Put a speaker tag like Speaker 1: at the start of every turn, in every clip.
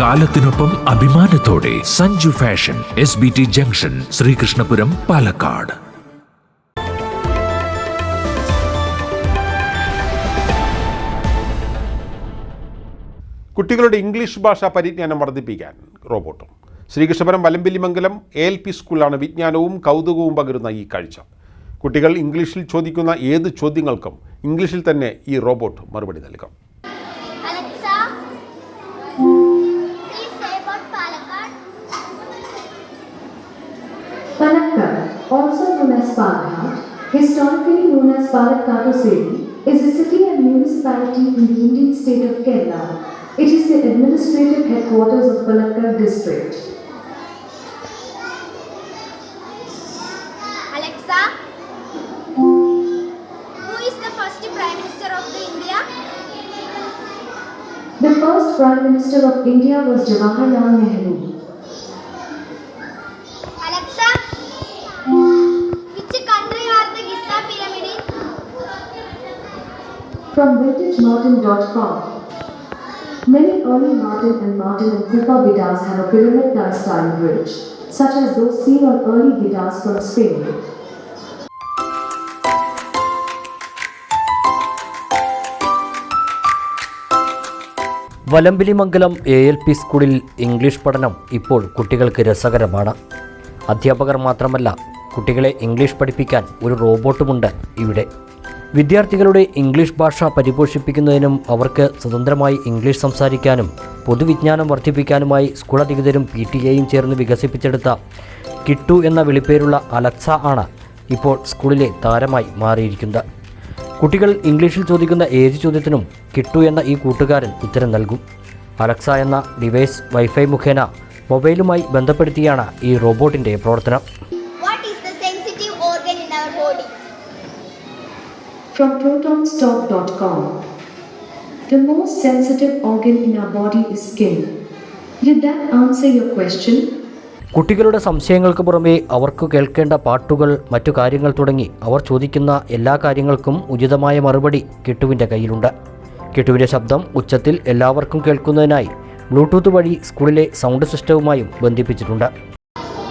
Speaker 1: കാലത്തിനൊപ്പം അഭിമാനത്തോടെ Sanju fashion S B T junction Sreekrishnapuram Palakkad.
Speaker 2: കുട്ടികളുടെ English ഭാഷാ പരിജ്ഞാനം വർദ്ധിപ്പിക്കാൻ റോബോട്ടും. Sreekrishnapuram Valambilimangalam A L P സ്കൂളിലാണ് വിജ്ഞാനവും കൗതുകവും പകരുന്ന ഈ കാഴ്ച. കുട്ടികൾ ഇംഗ്ലീഷിൽ ചോദിക്കുന്ന ഏത് ചോദ്യങ്ങൾക്കും ഇംഗ്ലീഷിൽ തന്നെ ഈ റോബോട്ട് മറുപടി നൽകും.
Speaker 3: As Palakkad, historically known as Palakkadu City, is a city and municipality in the Indian state of Kerala. It is the administrative headquarters of Palakkad district.
Speaker 4: Alexa, who is the first Prime Minister of the India?
Speaker 3: The first Prime Minister of India was Jawaharlal Nehru. From vintagemartin.com. Many early Martin and Martin and Cooper guitars have a pyramid style bridge, such as those seen on early guitars from Spain.
Speaker 5: Valambilimangalam A L P സ്കൂളിൽ English പഠനം ഇപ്പോൾ കുട്ടികൾക്ക് രസകരമാണ് അധ്യാപകർ മാത്രമല്ല കുട്ടികളെ English പഠിപ്പിക്കാൻ ഒരു റോബോട്ടുമുണ്ട് ഇവിടെ വിദ്യാർത്ഥികളുടെ ഇംഗ്ലീഷ് ഭാഷ പരിപോഷിപ്പിക്കുന്നതിനും അവർക്ക് സ്വതന്ത്രമായി ഇംഗ്ലീഷ് സംസാരിക്കാനും പൊതുവിജ്ഞാനം വർദ്ധിപ്പിക്കാനുമായി സ്കൂൾ അധികൃതരും പി ടി എയും ചേർന്ന് വികസിപ്പിച്ചെടുത്ത കിട്ടു എന്ന വിളിപ്പേരുള്ള അലക്സ ആണ് ഇപ്പോൾ സ്കൂളിലെ താരമായി മാറിയിരിക്കുന്നത്. കുട്ടികൾ ഇംഗ്ലീഷിൽ ചോദിക്കുന്ന ഏത് ചോദ്യത്തിനും കിട്ടു എന്ന ഈ കൂട്ടുകാരൻ ഉത്തരം നൽകും. അലക്സ എന്ന ഡിവൈസ് വൈഫൈ മുഖേന മൊബൈലുമായി ബന്ധപ്പെടുത്തിയാണ് ഈ റോബോട്ടിന്റെ പ്രവർത്തനം
Speaker 4: What is the sensitive organ in our body?
Speaker 3: From protonstop.com. The most sensitive organ in our body is skin. Did that answer your question?
Speaker 5: കുട്ടികളുടെ സംശയങ്ങൾക്ക് പുറമെ അവർക്ക് കേൾക്കേണ്ട പാട്ടുകൾ മറ്റു കാര്യങ്ങൾ തുടങ്ങി അവർ ചോദിക്കുന്ന എല്ലാ കാര്യങ്ങൾക്കും ഉചിതമായ മറുപടി കിട്ടുവിന്റെ കയ്യിലുണ്ട് കിട്ടുവിന്റെ ശബ്ദം ഉച്ചത്തിൽ എല്ലാവർക്കും കേൾക്കുന്നതിനായി ബ്ലൂടൂത്ത് വഴി സ്കൂളിലെ സൗണ്ട് സിസ്റ്റവുമായും ബന്ധിപ്പിച്ചിട്ടുണ്ട്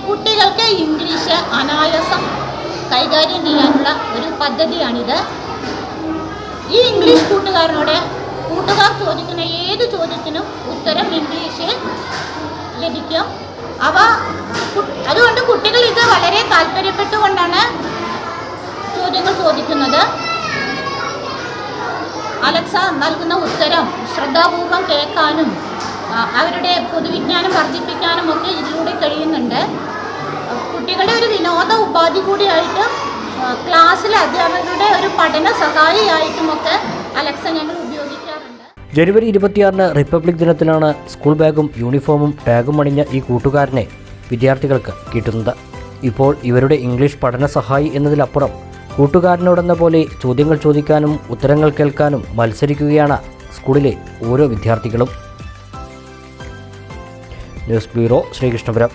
Speaker 6: കുട്ടികൾക്ക് ഇംഗ്ലീഷ് അനായാസം കൈകാര്യം ചെയ്യാനുള്ള ഒരു പദ്ധതിയാണിത് ഈ ഇംഗ്ലീഷ് കൂട്ടുകാരനോട് കൂട്ടുകാർ ചോദിക്കുന്ന ഏത് ചോദ്യത്തിനും ഉത്തരം ഇംഗ്ലീഷിൽ ലഭിക്കും. അവ അതുകൊണ്ട് കുട്ടികൾ ഇത് വളരെ താല്പര്യപ്പെട്ടുകൊണ്ടാണ് ചോദ്യങ്ങൾ ചോദിക്കുന്നത്. അലക്സ നൽകുന്ന ഉത്തരം ശ്രദ്ധാപൂർവം കേൾക്കാനും അവരുടെ പൊതുവിജ്ഞാനം വർദ്ധിപ്പിക്കാനും ഒക്കെ ഇതിലൂടെ കഴിയുന്നുണ്ട്. കുട്ടികളുടെ ഒരു വിനോദ ഉപാധി കൂടിയായിട്ട് ക്ലാസ്സിലെ അധ്യാപകരുടെ ഒരു പഠന സഹായിയായിട്ടുമൊക്കെ അലക്സ ഞങ്ങൾ ഉപയോഗിക്കാറുണ്ട്.
Speaker 5: ജനുവരി ഇരുപത്തിയാറിന് റിപ്പബ്ലിക് ദിനത്തിലാണ് സ്കൂൾ ബാഗും യൂണിഫോമും ടാഗും അണിഞ്ഞ ഈ കൂട്ടുകാരനെ വിദ്യാർത്ഥികൾക്ക് കിട്ടുന്നത്. ഇപ്പോൾ ഇവരുടെ ഇംഗ്ലീഷ് പഠന സഹായി എന്നതിലപ്പുറം കൂട്ടുകാരനോടെന്ന പോലെ ചോദ്യങ്ങൾ ചോദിക്കാനും ഉത്തരങ്ങൾ കേൾക്കാനും മത്സരിക്കുകയാണ് സ്കൂളിലെ ഓരോ വിദ്യാർത്ഥികളും. News bureau Sreekrishnapuram.